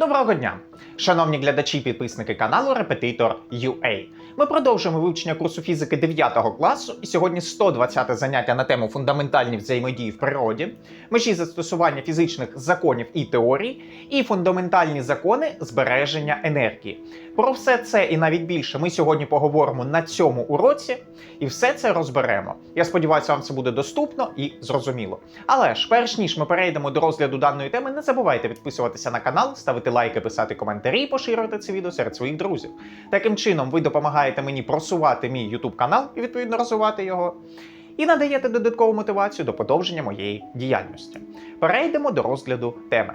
Доброго дня, шановні глядачі і підписники каналу Репетитор UA. Ми продовжуємо вивчення курсу фізики 9 класу, і сьогодні 120 заняття на тему фундаментальні взаємодії в природі, межі застосування фізичних законів і теорій, і фундаментальні закони збереження енергії. Про все це і навіть більше ми сьогодні поговоримо на цьому уроці, і все це розберемо. Я сподіваюся, вам це буде доступно і зрозуміло. Але ж, перш ніж ми перейдемо до розгляду даної теми, не забувайте підписуватися на канал, ставити лайки, писати коментарі і поширювати це відео серед своїх друзів. Таким чином, ви допомагаєте мені просувати мій YouTube канал і відповідно розвивати його. І надаєте додаткову мотивацію до подовження моєї діяльності. Перейдемо до розгляду теми.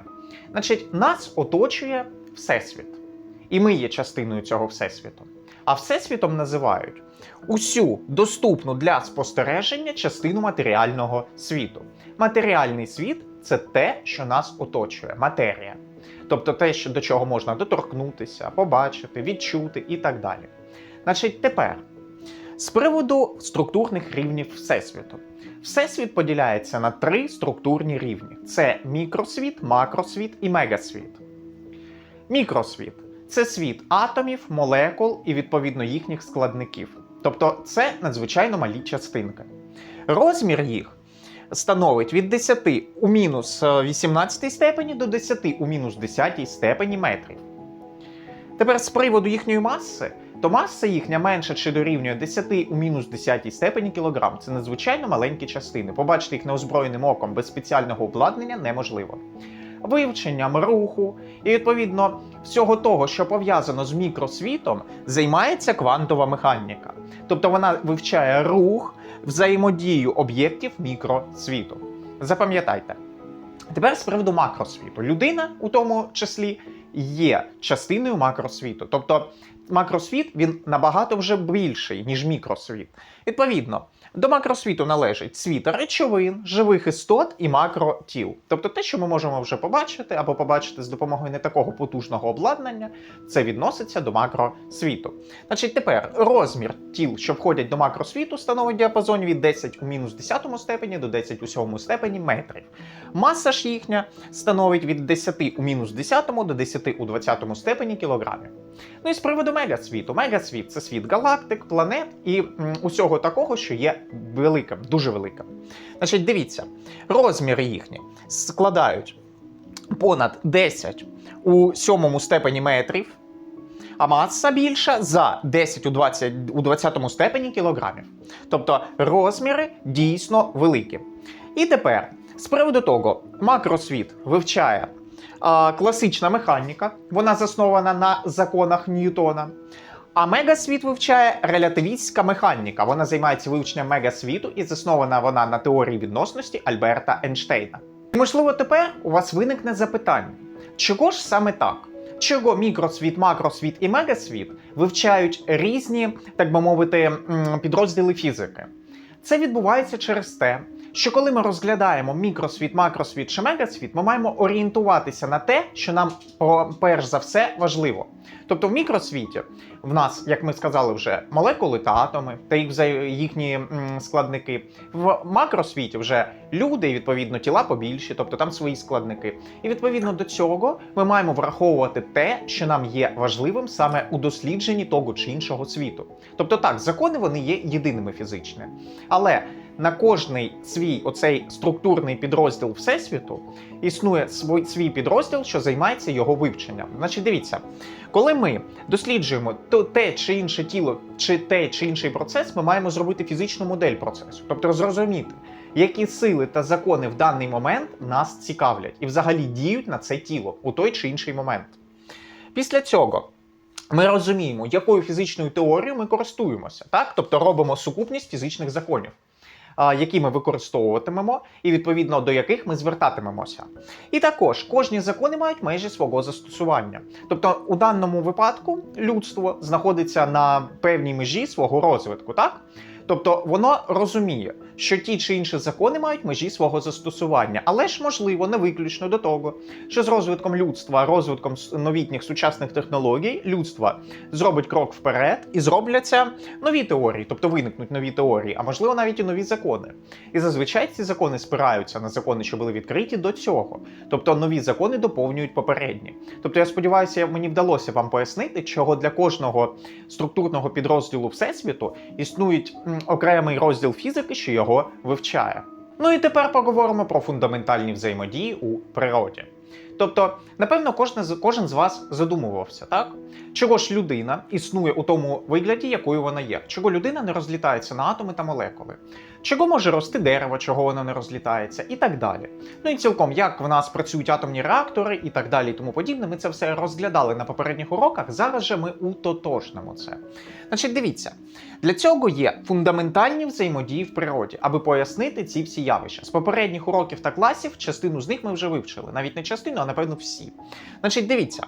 Значить, нас оточує Всесвіт. І ми є частиною цього Всесвіту. А Всесвітом називають усю доступну для спостереження частину матеріального світу. Матеріальний світ це те, що нас оточує, матерія. Тобто те, що, до чого можна доторкнутися, побачити, відчути і так далі. Значить, тепер з приводу структурних рівнів Всесвіту. Всесвіт поділяється на три структурні рівні: це мікросвіт, макросвіт і мегасвіт. Мікросвіт це світ атомів, молекул і відповідно їхніх складників. Тобто це надзвичайно малі частинки. Розмір їх становить від 10 у мінус 18 степені до 10 у мінус 10 степені метрів. Тепер з приводу їхньої маси, то маса їхня менша чи дорівнює 10 у мінус 10 степені кілограм. Це надзвичайно маленькі частини. Побачити їх неозброєним оком без спеціального обладнання неможливо. Вивченням руху і відповідно всього того, що пов'язано з мікросвітом, займається квантова механіка. Тобто вона вивчає рух, взаємодію об'єктів мікросвіту. Запам'ятайте. Тепер з приводу макросвіту. Людина, у тому числі, є частиною макросвіту. Тобто макросвіт він набагато вже більший, ніж мікросвіт. Відповідно, до макросвіту належить світ речовин, живих істот і макротіл. Тобто те, що ми можемо вже побачити або побачити з допомогою не такого потужного обладнання, це відноситься до макросвіту. Значить, тепер розмір тіл, що входять до макросвіту, становить діапазон від 10 у мінус 10 степені до 10 у 7 степені метрів. Маса ж їхня становить від 10 у мінус 10 до 10 у 20 степені кілограмів. Ну і з приводу мегасвіту. Мегасвіт це світ галактик, планет і усього такого, що є великим, дуже великим. Значить, дивіться, розміри їхні складають понад 10 у 7 степені метрів, а маса більша за 10 у 20, у 20 степені кілограмів. Тобто розміри дійсно великі. І тепер, з приводу того, макросвіт вивчає класична механіка, вона заснована на законах Ньютона. А мегасвіт вивчає релятивістська механіка. Вона займається вивченням мегасвіту і заснована вона на теорії відносності Альберта Ейнштейна. І, можливо, тепер у вас виникне запитання: чого ж саме так? Чого мікросвіт, макросвіт і мегасвіт вивчають різні, так би мовити, підрозділи фізики? Це відбувається через те, що коли ми розглядаємо мікросвіт, макросвіт чи мегасвіт, ми маємо орієнтуватися на те, що нам перш за все важливо. Тобто в мікросвіті в нас, як ми сказали вже, молекули та атоми та їх їхні складники. В макросвіті вже люди, і відповідно тіла побільші, тобто там свої складники. І відповідно до цього ми маємо враховувати те, що нам є важливим саме у дослідженні того чи іншого світу. Тобто так, закони вони є єдиними фізичними. Але на кожний свій оцей структурний підрозділ Всесвіту існує свій, свій підрозділ, що займається його вивченням. Значить, дивіться, коли ми досліджуємо то те чи інше тіло, чи те чи інший процес, ми маємо зробити фізичну модель процесу, тобто зрозуміти, які сили та закони в даний момент нас цікавлять і взагалі діють на це тіло у той чи інший момент. Після цього. Ми розуміємо, якою фізичною теорією ми користуємося, так? Тобто робимо сукупність фізичних законів, які ми використовуватимемо, і відповідно до яких ми звертатимемося. І також кожні закони мають межі свого застосування. Тобто, у даному випадку людство знаходиться на певній межі свого розвитку, так? Тобто воно розуміє, що ті чи інші закони мають межі свого застосування, але ж можливо не виключно до того, що з розвитком людства, розвитком новітніх сучасних технологій, людство зробить крок вперед і зробляться нові теорії, тобто виникнуть нові теорії, а можливо навіть і нові закони. І зазвичай ці закони спираються на закони, що були відкриті до цього. Тобто нові закони доповнюють попередні. Тобто, я сподіваюся, мені вдалося вам пояснити, чого для кожного структурного підрозділу всесвіту існує м, окремий розділ фізики, що його вивчає. Ну і тепер поговоримо про фундаментальні взаємодії у природі. Тобто, напевно, кожен з кожен з вас задумувався, так? Чого ж людина існує у тому вигляді, якою вона є? Чого людина не розлітається на атоми та молекули? Чого може рости дерево, чого воно не розлітається, і так далі. Ну і цілком, як в нас працюють атомні реактори і так далі, і тому подібне, ми це все розглядали на попередніх уроках. Зараз же ми утотожнимо це. Значить, дивіться, для цього є фундаментальні взаємодії в природі, аби пояснити ці всі явища. З попередніх уроків та класів частину з них ми вже вивчили. Навіть не частину, напевно всі. Значить, дивіться,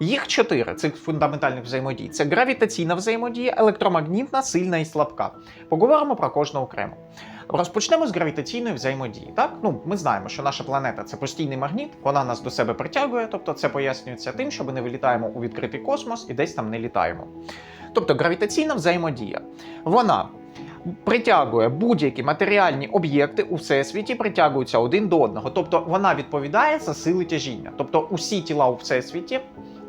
їх чотири цих фундаментальних взаємодій: це гравітаційна взаємодія, електромагнітна, сильна і слабка. Поговоримо про кожну окремо. Розпочнемо з гравітаційної взаємодії. Так, ну ми знаємо, що наша планета це постійний магніт, вона нас до себе притягує, тобто це пояснюється тим, що ми не вилітаємо у відкритий космос і десь там не літаємо. Тобто гравітаційна взаємодія, вона притягує будь-які матеріальні об'єкти у всесвіті, притягуються один до одного. Тобто вона відповідає за сили тяжіння. Тобто усі тіла у всесвіті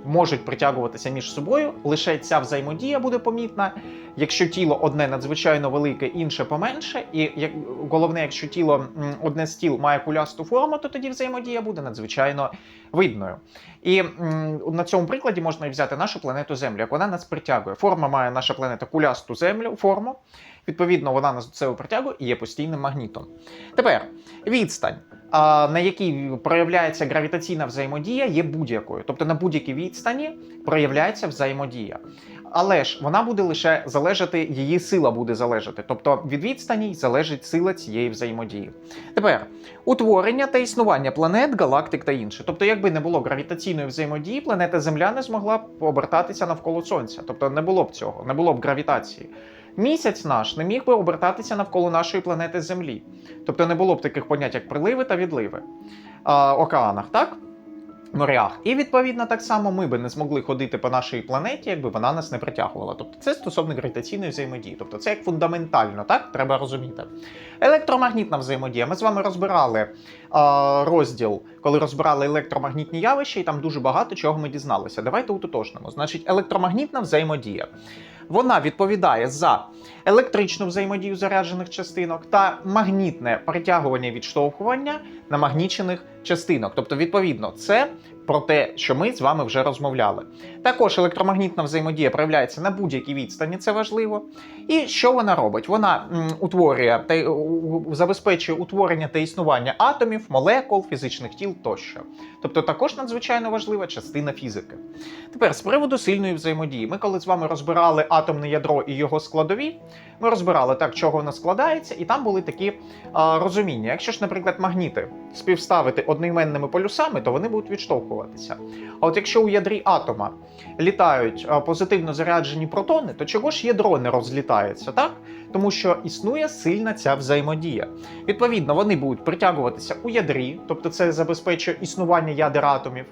можуть притягуватися між собою, лише ця взаємодія буде помітна. Якщо тіло одне надзвичайно велике, інше поменше, і як головне, якщо тіло одне з тіл має кулясту форму, то тоді взаємодія буде надзвичайно видною. І м, на цьому прикладі можна взяти нашу планету Землю, як вона нас притягує. Форма має наша планета кулясту землю форму. Відповідно, вона до себе притягує і є постійним магнітом. Тепер відстань. На якій проявляється гравітаційна взаємодія, є будь-якою. Тобто на будь-якій відстані проявляється взаємодія. Але ж вона буде лише залежати, її сила буде залежати. Тобто від відстані залежить сила цієї взаємодії. Тепер утворення та існування планет, галактик та інше. Тобто, якби не було гравітаційної взаємодії, планета Земля не змогла б обертатися навколо Сонця. Тобто не було б цього, не було б гравітації. Місяць наш не міг би обертатися навколо нашої планети Землі. Тобто не було б таких понять, як приливи та відливи а, океанах, так? Морях. І відповідно так само ми би не змогли ходити по нашій планеті, якби вона нас не притягувала. Тобто це стосовно гравітаційної взаємодії. Тобто це як фундаментально, так? Треба розуміти. Електромагнітна взаємодія. Ми з вами розбирали а, розділ, коли розбирали електромагнітні явища, і там дуже багато чого ми дізналися. Давайте утотожнимо. Значить, електромагнітна взаємодія. Вона відповідає за електричну взаємодію заряджених частинок та магнітне притягування і відштовхування намагнічених частинок. Тобто, відповідно, це про те, що ми з вами вже розмовляли. Також електромагнітна взаємодія проявляється на будь-якій відстані, це важливо. І що вона робить? Вона м, утворює та забезпечує утворення та існування атомів, молекул, фізичних тіл тощо. Тобто також надзвичайно важлива частина фізики. Тепер з приводу сильної взаємодії. Ми коли з вами розбирали атомне ядро і його складові, ми розбирали так, чого воно складається, і там були такі а, розуміння. Якщо ж, наприклад, магніти співставити одноіменними полюсами, то вони будуть відштовхуватися. А от якщо у ядрі атома літають позитивно заряджені протони, то чого ж ядро не розлітається, так? Тому що існує сильна ця взаємодія. Відповідно, вони будуть притягуватися у ядрі, тобто це забезпечує існування ядер атомів.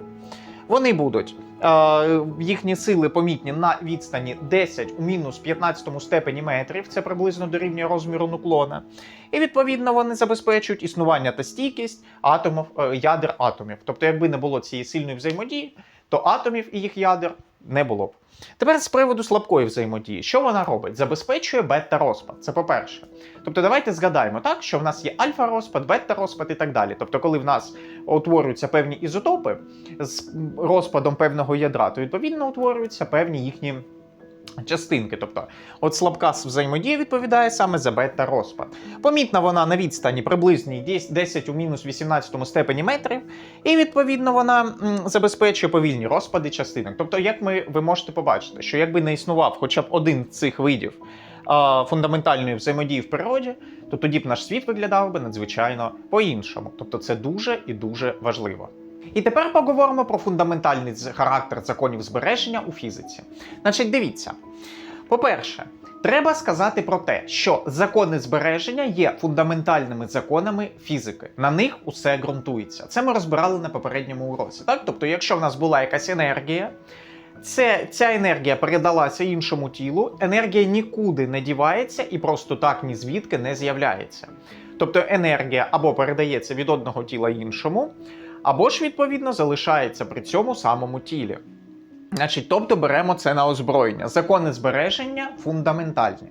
Вони будуть е, їхні сили помітні на відстані 10 у мінус 15 степені метрів, це приблизно дорівнює розміру нуклона. І відповідно вони забезпечують існування та стійкість атомів, е, ядер атомів. Тобто, якби не було цієї сильної взаємодії, то атомів і їх ядер не було б. Тепер з приводу слабкої взаємодії, що вона робить? Забезпечує бета-розпад. Це по-перше. Тобто, давайте згадаємо так, що в нас є альфа-розпад, бета-розпад і так далі. Тобто, коли в нас утворюються певні ізотопи з розпадом певного ядра, то відповідно утворюються певні їхні. Частинки, тобто, от слабка взаємодія відповідає саме за бета-розпад. Помітна вона на відстані приблизній 10 10 у мінус 18 степені метрів, і відповідно вона забезпечує повільні розпади частинок. Тобто, як ми ви можете побачити, що якби не існував хоча б один з цих видів а, фундаментальної взаємодії в природі, то тоді б наш світ виглядав би надзвичайно по-іншому. Тобто, це дуже і дуже важливо. І тепер поговоримо про фундаментальний характер законів збереження у фізиці. Значить, дивіться. По-перше, Треба сказати про те, що закони збереження є фундаментальними законами фізики. На них усе ґрунтується. Це ми розбирали на попередньому уроці. Так, тобто, якщо в нас була якась енергія, це, ця енергія передалася іншому тілу, енергія нікуди не дівається і просто так ні звідки не з'являється. Тобто енергія або передається від одного тіла іншому, або ж відповідно залишається при цьому самому тілі. Значить, тобто беремо це на озброєння. Закони збереження фундаментальні.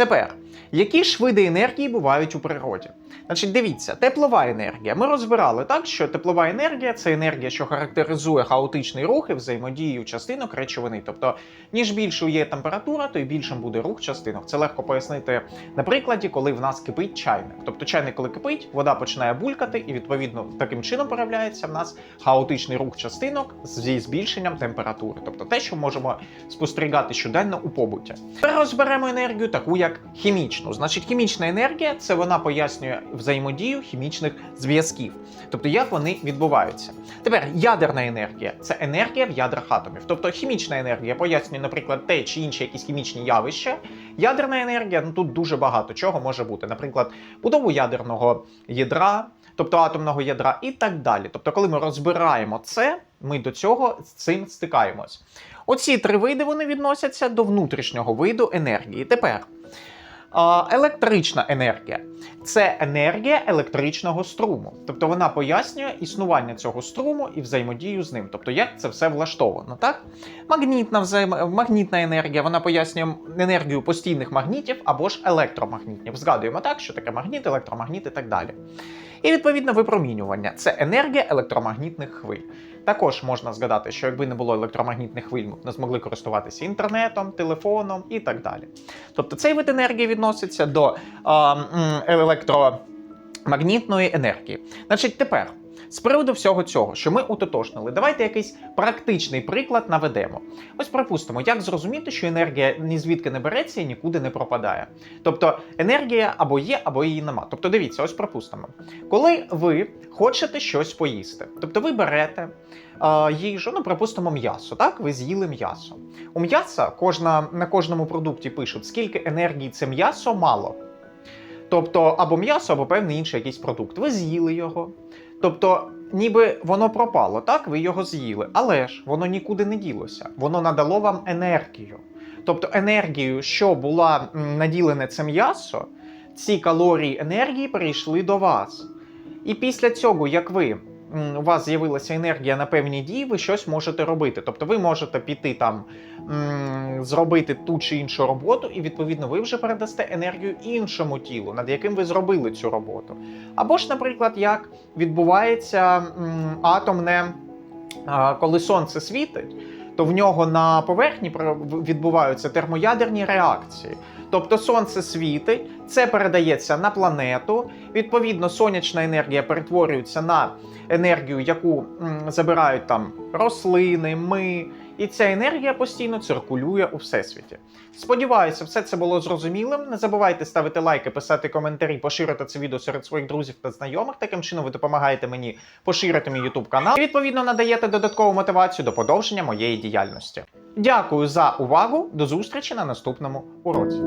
Тепер, які ж види енергії бувають у природі? Значить, дивіться, теплова енергія. Ми розбирали так, що теплова енергія це енергія, що характеризує хаотичний рух і взаємодію частинок речовини. Тобто, ніж більшою є температура, то й більшим буде рух частинок. Це легко пояснити на прикладі, коли в нас кипить чайник. Тобто чайник, коли кипить, вода починає булькати, і відповідно таким чином проявляється в нас хаотичний рух частинок зі збільшенням температури. Тобто те, що можемо спостерігати щоденно у побуті. Тепер розберемо енергію, таку як хімічну. Значить, хімічна енергія це вона пояснює взаємодію хімічних зв'язків, тобто як вони відбуваються. Тепер ядерна енергія це енергія в ядрах атомів. Тобто хімічна енергія пояснює, наприклад, те чи інші якісь хімічні явища. Ядерна енергія ну тут дуже багато чого може бути. Наприклад, будову ядерного ядра, тобто атомного ядра, і так далі. Тобто, коли ми розбираємо це, ми до цього з цим стикаємось. Оці три види вони відносяться до внутрішнього виду енергії. Тепер електрична енергія це енергія електричного струму. Тобто вона пояснює існування цього струму і взаємодію з ним. Тобто, як це все влаштовано, так? Магнітна взаємо... магнітна енергія, вона пояснює енергію постійних магнітів або ж електромагнітів. Згадуємо так, що таке магніт, електромагніт і так далі. І відповідно випромінювання це енергія електромагнітних хвиль. Також можна згадати, що якби не було електромагнітних хвиль, не змогли користуватися інтернетом, телефоном і так далі. Тобто цей вид енергії відноситься до а, електромагнітної енергії. Значить, тепер. З приводу всього цього, що ми утотожнили, давайте якийсь практичний приклад наведемо. Ось припустимо, як зрозуміти, що енергія ні звідки не береться і нікуди не пропадає. Тобто енергія або є, або її нема. Тобто, дивіться, ось припустимо. Коли ви хочете щось поїсти, тобто ви берете е, їжу, ну припустимо, м'ясо. Так, ви з'їли м'ясо. У м'яса кожна на кожному продукті пишуть, скільки енергії це м'ясо мало. Тобто, або м'ясо, або певний інший якийсь продукт. Ви з'їли його. Тобто, ніби воно пропало, так? Ви його з'їли, але ж воно нікуди не ділося. Воно надало вам енергію. Тобто енергію, що була наділене це м'ясо, ці калорії енергії перейшли до вас. І після цього, як ви у вас з'явилася енергія на певні дії, ви щось можете робити. Тобто ви можете піти там зробити ту чи іншу роботу, і відповідно ви вже передасте енергію іншому тілу, над яким ви зробили цю роботу. Або ж, наприклад, як відбувається атомне, коли сонце світить. То в нього на поверхні відбуваються термоядерні реакції. Тобто сонце світить, це передається на планету. Відповідно, сонячна енергія перетворюється на енергію, яку забирають там рослини, ми. І ця енергія постійно циркулює у всесвіті. Сподіваюся, все це було зрозумілим. Не забувайте ставити лайки, писати коментарі, поширити це відео серед своїх друзів та знайомих. Таким чином ви допомагаєте мені поширити мій YouTube канал і відповідно надаєте додаткову мотивацію до подовження моєї діяльності. Дякую за увагу. До зустрічі на наступному уроці.